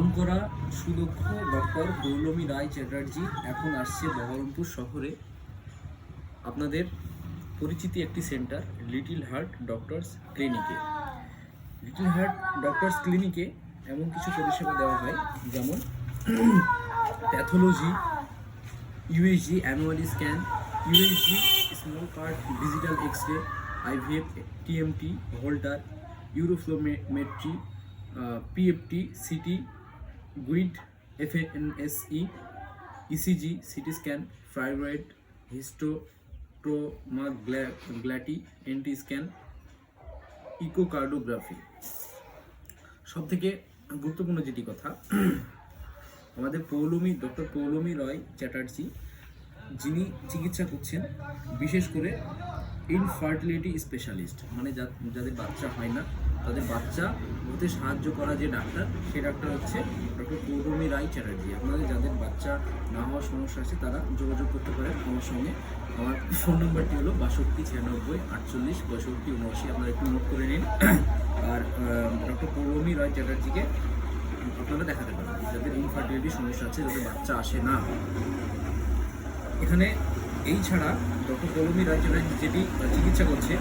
নামকরা সুদক্ষ ডক্টর পৌলমী রায় চ্যাটার্জি এখন আসছে বহরমপুর শহরে। আপনাদের পরিচিতি একটি সেন্টার, লিটিল হার্ট ডক্টরস ক্লিনিকে। লিটিল হার্ট ডক্টরস ক্লিনিকে এমন কিছু পরিষেবা দেওয়া হয়, যেমন pathology USG anomaly scan USG small card digital X ray IVF TMT Holter, uroflowmetry PFT CT guide FNSE, ECG, CT scan thyroid হিস্টোটোমাগ্ল্যাটি, NT scan echocardiography সব থেকে গুরুত্বপূর্ণ যেটি কথা, আমাদের পৌলমী, ডক্টর পৌলমী রয় চ্যাটার্জি, যিনি চিকিৎসা করছেন, বিশেষ করে ইনফার্টিলিটি স্পেশালিস্ট মানে যাদের বাচ্চা হয় না তাদের বাচ্চা হতে সাহায্য করা যে ডাক্তার, সে ডাক্তার হচ্ছে ডক্টর পৌরমী রায় চ্যাটার্জি। আপনাদের যাদের বাচ্চা না হওয়ার সমস্যা আছে, তারা যোগাযোগ করতে পারেন আমার সঙ্গে। আমার ফোন নাম্বারটি হলো বাষট্টি ছিয়ানব্বই আটচল্লিশ পঁয়ষট্টি উনআশি। আপনারা একটু নোট করে নিন। আর ডক্টর পৌলমী রায় চ্যাটার্জিকে আপনারা দেখাতে পারেন, যাদের ইনফার্টিলিটি সমস্যা আছে, যাদের বাচ্চা আসে না। এখানে এই ছাড়া ডক্টর রায় চ্যাটার্জি যেটি চিকিৎসা করছে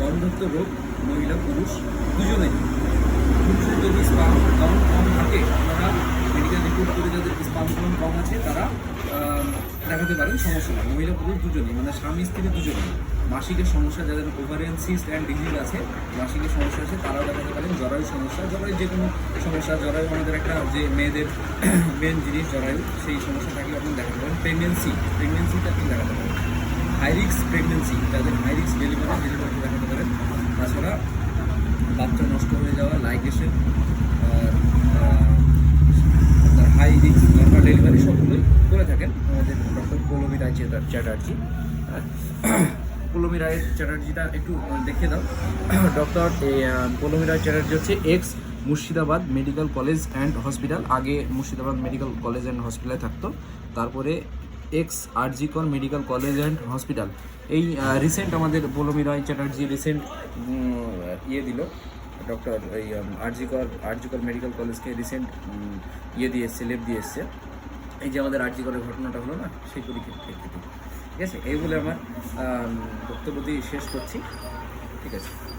গর্ভস্থ রোগ, মহিলা, পুরুষ দুজনেই। পুরুষের যদি স্পাম কাউন্ট কম থাকে, আপনারা মেডিকেল রিপোর্ট করে যাদের স্পাম কম আছে, তারা দেখাতে পারেন, সমস্যা না মহিলা, পুরুষ দুজনেই মানে স্বামী, স্ত্রী দুজনেই। মাসিকের সমস্যা, যাদের ওভারিয়ান সিস্ট অ্যান্ড ডিজিজ আছে, মাসিকের সমস্যা আছে, তারাও দেখাতে পারেন জরায়ু সমস্যা জরায়ু যে কোনো সমস্যা জরায়ু আমাদের একটা যে মেয়েদের মেন জিনিস জরায়ু সেই সমস্যা থাকলে আপনি দেখাতে পারেন। প্রেগনেন্সি প্রেগনেন্সিটা আপনি দেখাতে পারেন। হাই রিক্স প্রেগনেন্সি যাদের হাই রিক্স ডেলিভারি ডেলিভারি দেখাতে পারেন। তাছাড়া বাচ্চা নষ্ট হয়ে যাওয়া লাইগেশন হাই রিক্স নর্মাল ডেলিভারি সবগুলোই করে থাকেন। আমাদের ডক্টর পৌলমী রায় চ্যাটার- চ্যাটার্জি পৌলমী রায় চ্যাটার্জিটা একটু দেখে দাও। ডক্টর পৌলমী রায় চ্যাটার্জি হচ্ছে ex Murshidabad medical college and hospital আগে মুর্শিদাবাদ মেডিকেল কলেজ অ্যান্ড হসপিটালে থাকতো। তারপরে ex RG Kar medical college and hospital. এই রিসেন্ট আমাদের পৌলমী রায় চ্যাটার্জি রিসেন্ট ইয়ে দিল। ডক্টর এই আরজিকর আরজিকর মেডিকেল কলেজকে রিসেন্ট ইয়ে দিয়ে এসছে লেপ দিয়ে এসছে। এই যে আমাদের আরজিকরের ঘটনাটা হলো না সেই পরিপ্রেক্ষিতে ঠিক আছে? এই বলে আমার আম, বক্তব্য শেষ করছি। ঠিক আছে?